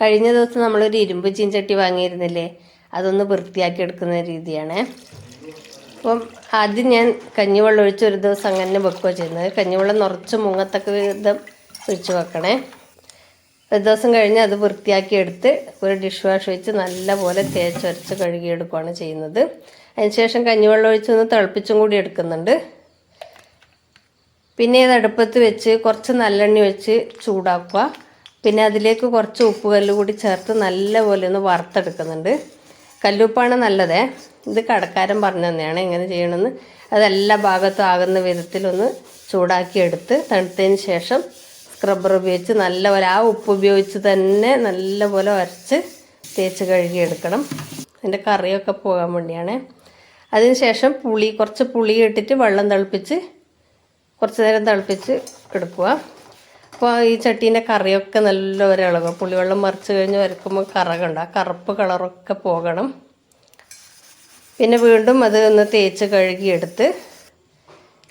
കഴിഞ്ഞ ദിവസം നമ്മളൊരു ഇരുമ്പ് ചീൻചട്ടി വാങ്ങിയിരുന്നില്ലേ? അതൊന്ന് വൃത്തിയാക്കി എടുക്കുന്ന രീതിയാണ്. അപ്പം ആദ്യം ഞാൻ കഞ്ഞിവെള്ളം ഒഴിച്ച് ഒരു ദിവസം അങ്ങനെ വെക്കുകയോ ചെയ്യുന്നത്. കഞ്ഞിവെള്ളം നിറച്ച് മുങ്ങത്തക്ക വിധം ഒഴിച്ച് വെക്കണേ. ഒരു ദിവസം കഴിഞ്ഞ് അത് വൃത്തിയാക്കി എടുത്ത് ഒരു ഡിഷ് വാഷ് വെച്ച് നല്ലപോലെ തേച്ചൊരച്ച് കഴുകിയെടുക്കുകയാണ് ചെയ്യുന്നത്. അതിനുശേഷം കഞ്ഞിവെള്ളം ഒഴിച്ച് ഒന്ന് തിളപ്പിച്ചും കൂടി എടുക്കുന്നുണ്ട്. പിന്നെ ഇത് അടുപ്പത്ത് വെച്ച് കുറച്ച് നല്ലെണ്ണ വെച്ച് ചൂടാക്കുക. പിന്നെ അതിലേക്ക് കുറച്ച് ഉപ്പ് കല്ല് കൂടി ചേർത്ത് നല്ലപോലെ ഒന്ന് വറുത്തെടുക്കുന്നുണ്ട്. കല്ലുപ്പാണ് നല്ലതേ. ഇത് കടക്കാരൻ പറഞ്ഞു തന്നെയാണ് എങ്ങനെ ചെയ്യണമെന്ന്. അതെല്ലാ ഭാഗത്തും ആകുന്ന വിധത്തിലൊന്ന് ചൂടാക്കിയെടുത്ത് തണുത്തതിന് ശേഷം സ്ക്രബ്ബർ ഉപയോഗിച്ച് നല്ലപോലെ ആ ഉപ്പ് ഉപയോഗിച്ച് തന്നെ നല്ലപോലെ ഉരച്ച് തേച്ച് കഴുകിയെടുക്കണം അതിന്റെ കറിയൊക്കെ പോകാൻ വേണ്ടിയാണ്. അതിന് ശേഷം പുളി കുറച്ച് പുളി ഇട്ടിട്ട് വെള്ളം തിളപ്പിച്ച് കുറച്ച് നേരം തിളപ്പിച്ച് എടുക്കുക. അപ്പോൾ ഈ ചട്ടീന്റെ കറിയൊക്കെ നല്ലപോലെ ഇളകും പുളിവെള്ളം മറിച്ച് കഴിഞ്ഞ് വരക്കുമ്പോൾ കറകുണ്ട്. കറുപ്പ് കളറൊക്കെ പോകണം. പിന്നെ വീണ്ടും അത് ഒന്ന് തേച്ച് കഴുകിയെടുത്ത്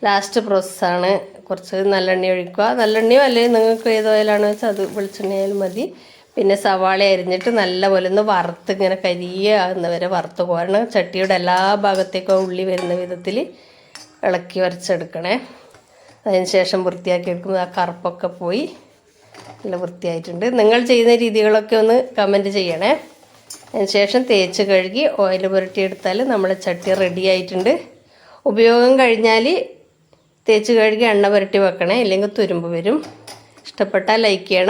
ലാസ്റ്റ് പ്രോസസ്സാണ്. കുറച്ച് നല്ലെണ്ണ ഒഴിക്കുക. നല്ലെണ്ണയോ അല്ലെങ്കിൽ നിങ്ങൾക്ക് ഏത് ഓയിലാണ് വെച്ചാൽ അത് വെളിച്ചെണ്ണയായാലും മതി. പിന്നെ സവാള അരിഞ്ഞിട്ട് നല്ലപോലെ ഒന്ന് വറുത്ത് ഇങ്ങനെ കരിയാകുന്നവരെ വറുത്ത് പോരണം ചട്ടിയുടെ എല്ലാ ഭാഗത്തേക്കും ഉള്ളി വരുന്ന വിധത്തിൽ ഇളക്കി വരച്ചെടുക്കണേ. അതിന് ശേഷം വൃത്തിയാക്കി എടുക്കുമ്പോൾ ആ കറുപ്പൊക്കെ പോയി നല്ല വൃത്തിയായിട്ടുണ്ട്. നിങ്ങൾ ചെയ്യുന്ന രീതികളൊക്കെ ഒന്ന് കമന്റ് ചെയ്യണേ. അതിനുശേഷം തേച്ച് കഴുകി ഓയിൽ പുരട്ടിയെടുത്താൽ നമ്മുടെ ചട്ടി റെഡി ആയിട്ടുണ്ട്. ഉപയോഗം കഴിഞ്ഞാൽ തേച്ച് കഴുകി എണ്ണ പുരട്ടി വെക്കണേ ഇല്ലെങ്കിൽ തുരുമ്പ് വരും. ഇഷ്ടപ്പെട്ടാൽ ലൈക്ക് ചെയ്യണം.